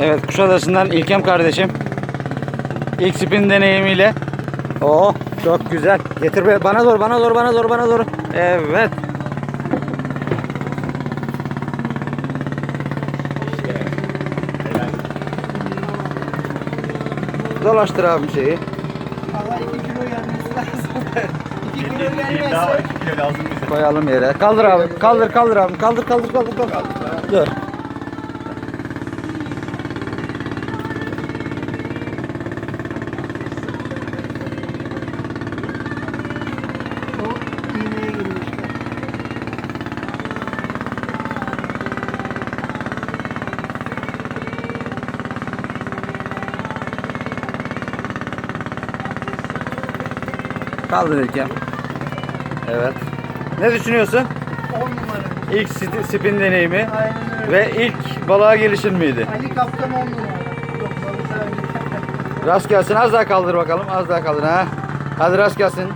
Evet Kuşadası'ndan İlkem kardeşim. İlk spin deneyimiyle. Oo çok güzel. Getir be bana doğru bana doğru bana doğru bana doğru. Evet. Dolaştır abi şeyi. Allah 2 kilo gelmesi lazım. 2 kilo gelmezse 2 kilo lazım bize. Koyalım yere. Kaldır abi. Kaldır kaldır abi. Kaldır kaldır kaldır kaldır. Dur. Kaldır İlkem. Evet. Ne düşünüyorsun? 10 numara. İlk spin deneyimi Aynen öyle. ve ilk balığa gelişin miydi? Ali Kaptan 10 numara. Yok balık abi. Rast gelsin. Az daha kaldır bakalım. Az daha kaldır ha. Hadi rast gelsin.